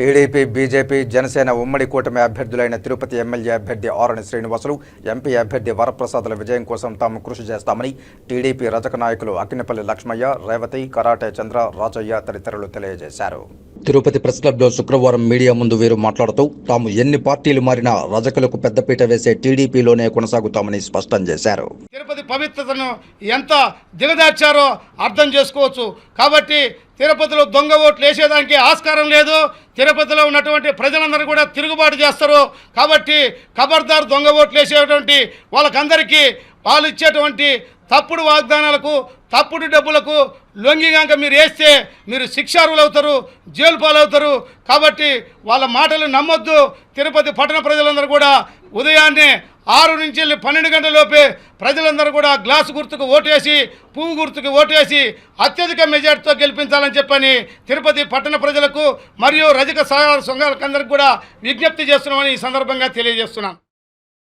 TDP BJP Janasena ఉమ్మడి కూటమి అభ్యర్థులైన Tirupati MLA అభ్యర్థి ఆరణి శ్రీనివాసులు ఎంపీ అభ్యర్థి వరప్రసాదుల విజయం కోసం తాము కృషి చేస్తామని టీడీపీ రజక నాయకులు అక్కినపల్లి లక్ష్మయ్య రేవతి కరాటే చంద్ర రాజయ్య తదితరులు తెలియజేశారు. తిరుపతి ప్రెస్ క్లబ్లో శుక్రవారం మీడియా ముందు వీరు మాట్లాడుతూ తాము ఎన్ని పార్టీలు మారినా రజకులకు పెద్దపీట వేసే టీడీపీలోనే కొనసాగుతామని స్పష్టం చేశారు. పవిత్రతను ఎంత దిగదార్చారో అర్థం చేసుకోవచ్చు. కాబట్టి తిరుపతిలో దొంగ ఓట్లు వేసేదానికి ఆస్కారం లేదు. తిరుపతిలో ఉన్నటువంటి ప్రజలందరూ కూడా తిరుగుబాటు చేస్తారు. కాబట్టి ఖబర్దార్ దొంగ ఓట్లు వేసేటువంటి వాళ్ళకందరికీ వాళ్ళు ఇచ్చేటువంటి తప్పుడు వాగ్దానాలకు తప్పుడు డబ్బులకు లొంగిగాక మీరు వేస్తే మీరు శిక్షారులు అవుతారు జైలు పాలవుతారు. కాబట్టి వాళ్ళ మాటలు నమ్మొద్దు. తిరుపతి పట్టణ ప్రజలందరూ కూడా ఉదయాన్నే ఆరు నుంచి వెళ్ళి పన్నెండు గంటల లోపే ప్రజలందరూ కూడా గ్లాసు గుర్తుకు ఓటేసి పువ్వు గుర్తుకు ఓటేసి అత్యధిక మెజార్టీతో గెలిపించాలని చెప్పని తిరుపతి పట్టణ ప్రజలకు మరియు రజక సహాయ సంఘాలకందరికి కూడా విజ్ఞప్తి చేస్తున్నామని ఈ సందర్భంగా తెలియజేస్తున్నాం.